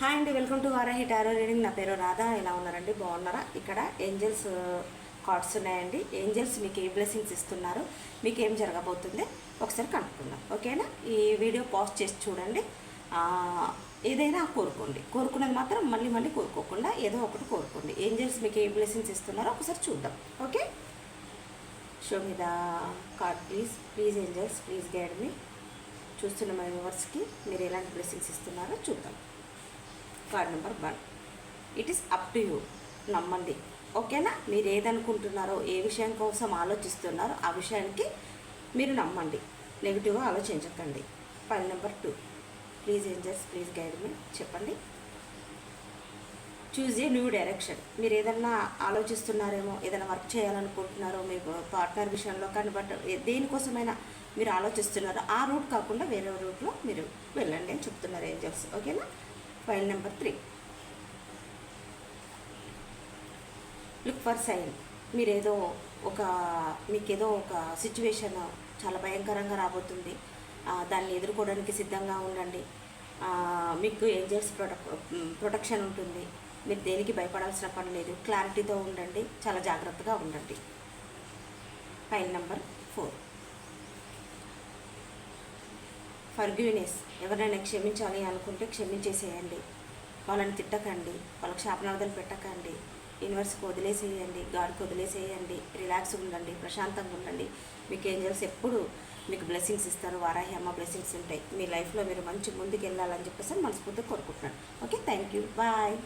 Hi అండి welcome to Varahi tarot reading. నా పేరు రాధా ఎలా ఉన్నారండి? బాగున్నారా? ఇక్కడ ఏంజల్స్ కార్డ్స్ ఉన్నాయండి. ఏంజల్స్ మీకు ఏ బ్లెస్సింగ్స్ ఇస్తున్నారు? మీకు ఏం జరగబోతుంది? ఒకసారి కనుక్కుందాం. ఓకేనా? ఈ వీడియో పాజ్ చేసి చూడండి. ఏదైనా కోరుకోండి. కోరుకున్నది మాత్రం మళ్ళీ మళ్ళీ కోరుకోకుండా ఏదో ఒకటి కోరుకోండి. ఏంజల్స్ మీకు ఏ బ్లెస్సింగ్స్ ఇస్తున్నారో ఒకసారి చూద్దాం. ఓకే? షో మీద card please please angels please guide మీ చూస్తున్న మా వ్యూవర్స్కి మీరు ఎలాంటి బ్లెస్సింగ్స్ ఇస్తున్నారో చూద్దాం. Card number one it is up to you నమ్మండి. ఓకేనా? మీరు ఏదనుకుంటున్నారో ఏ విషయం కోసం ఆలోచిస్తున్నారో ఆ విషయానికి మీరు నమ్మండి. నెగిటివ్గా ఆలోచించకండి. పని number two please angels please guide మీ చెప్పండి. చూజ్ ఏ న్యూ డైరెక్షన్ మీరు ఏదన్నా ఆలోచిస్తున్నారేమో ఏదైనా వర్క్ చేయాలనుకుంటున్నారో మీ పార్ట్నర్ విషయంలో కానీ బట్ దేనికోసమైనా మీరు ఆలోచిస్తున్నారో ఆ రూట్ కాకుండా వేరే రూట్లో మీరు వెళ్ళండి అని చెప్తున్నారు ఏంజల్స్ ఓకేనా? File number three. Look for sign మీరేదో ఒక మీకేదో ఒక సిచ్యువేషన్ చాలా భయంకరంగా రాబోతుంది. దాన్ని ఎదుర్కోవడానికి సిద్ధంగా ఉండండి. మీకు ఏంజల్స్ ప్రొటక్ ప్రొటెక్షన్ ఉంటుంది. మీరు దేనికి భయపడాల్సిన పని లేదు. క్లారిటీతో ఉండండి. చాలా జాగ్రత్తగా ఉండండి. ఫైల్ నెంబర్ ఫోర్ ఫర్గ్యూనెస్ ఎవరైనా క్షమించాలి అనుకుంటే క్షమించేసేయండి. వాళ్ళని తిట్టకండి వాళ్ళకి శాపనార్థాలు పెట్టకండి. యూనివర్స్కి వదిలేసేయండి గాడ్కి వదిలేసేయండి. రిలాక్స్ ఉండండి ప్రశాంతంగా ఉండండి. మీకు ఏంజల్స్ ఎప్పుడు మీకు బ్లెస్సింగ్స్ ఇస్తారు? వారాహి అమ్మ బ్లెస్సింగ్స్ ఉంటాయి. మీ లైఫ్లో మీరు మంచి ముందుకు వెళ్ళాలని చెప్పేసి మనస్ఫూర్తిగా కోరుకుంటున్నాను. Okay thank you. బాయ్.